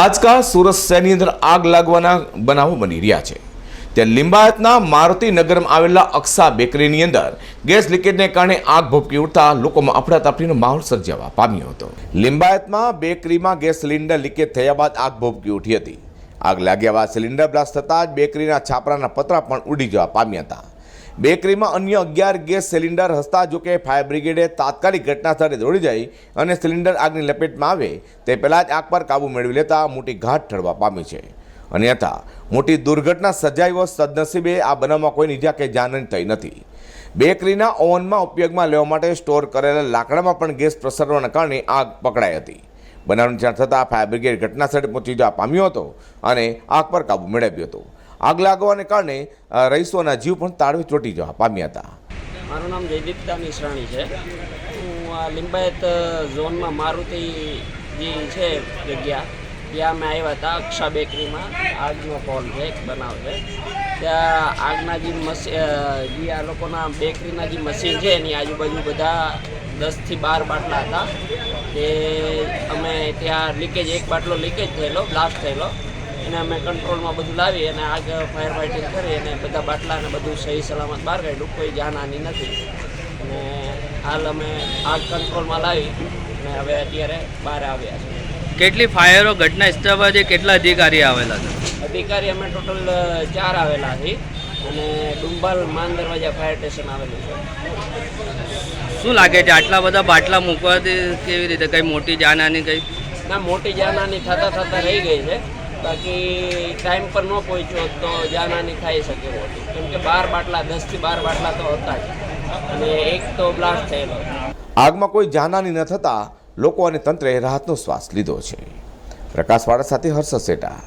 આજકાલ સુરત શહેરની અંદર આગ લાગવાના બનાવો બની રહ્યા છે. ત્યાં લિંબાયતના મારુતિનગરમાં આવેલા અક્ષા બેકરીની અંદર ગેસ લીકેજને કારણે આગ ભભકી ઉઠતા લોકોમાં અફડાતફડીનો માહોલ સર્જાવા પામ્યો હતો. લિંબાયતમાં બેકરીમાં ગેસ સિલિન્ડર લીકેજ થયા બાદ આગ ભભકી ઉઠી હતી. આગ લાગ્યા બાદ સિલિન્ડર બ્લાસ્ટ થતાં જ બેકરીના છાપરાના પતરા પણ ઉડી જવા પામ્યા હતા. બેકરીમાં અન્ય અગિયાર ગેસ સિલિન્ડર હસતા જો કે ફાયર બ્રિગેડે તાત્કાલિક ઘટના સ્થળે દોડી જઈ અને સિલિન્ડર આગની લપેટમાં આવે તે પહેલાં જ આગ પર કાબૂ મેળવી લેતા મોટી ઘાટ ઠરવા પામી છે. અન્યથા, મોટી દુર્ઘટના સર્જાઈ હોત સદનસીબે આ બનાવમાં કોઈ ઇજા કે જાનહાની થઈ નથી. બેકરીના ઓવનમાં ઉપયોગમાં લેવા માટે સ્ટોર કરેલા લાકડામાં પણ ગેસ પ્રસરવાના કારણે આગ પકડાઈ હતી. બનાવની જાણ થતાં ફાયર બ્રિગેડ ઘટના સ્થળે પહોંચી જવા પામ્યો હતો અને આગ પર કાબૂ મેળવ્યો હતો. આગ લાગવાને કારણે રહીશોના જીવ પણ તાળવે ચોટી જવા પામ્યા હતા. મારું નામ જયદીપતા મિશ્રાણી છે. હું આ લિંબાયત ઝોનમાં મારુતિ જે છે જગ્યા. ત્યાં અમે આવ્યા હતા અક્ષા બેકરીમાં. આગનો કોલ છે, એક બનાવ છે. ત્યાં આગના જે મશીન જે આ લોકોના બેકરીના જે મશીન છે, એની આજુબાજુ બધા દસથી બાર બાટલા હતા. તે અમે ત્યાં લીકેજ, એક બાટલો લીકેજ થયેલો, બ્લાસ્ટ થયેલો. એને અમે કંટ્રોલમાં બધું લાવી અને આગ ફાયર ફાઇટિંગ કરી અને બધા બાટલા અને બધું સહી સલામત બહાર કાઢ્યું. કોઈ જાનહાની નથી. અને હાલ અમે આગ કંટ્રોલમાં લાવી અને હવે અત્યારે બહાર આવ્યા છે કેટલી ફાયરો ઘટના સ્થળ પર કેટલા અધિકારી આવેલા છે? અધિકારી અમે ટોટલ ચાર આવેલા છે અને ડુંબાલ માન દરવાજા ફાયર સ્ટેશન આવેલું છે. શું લાગે છે આટલા બધા બાટલા મૂકવાથી કેવી રીતે? કઈ મોટી જાનહાની કઈ? ના મોટી જાનહાની થતાં થતાં રહી ગઈ છે. બાકી ટાઈમ પર ન પહોંચ્યો તો જાનહાની થઈ શકે મોટી. કેમ કે બાર બાટલા દસથી બાર બાટલા તો હતા જ. અને એક તો બ્લાસ્ટ થયેલો. આગમાં કોઈ જાનહાની ન થતાં લોકો અને તંત્રે રાહતનો શ્વાસ લીધો છે. પ્રકાશવાળા સાથે હર્ષ સેટા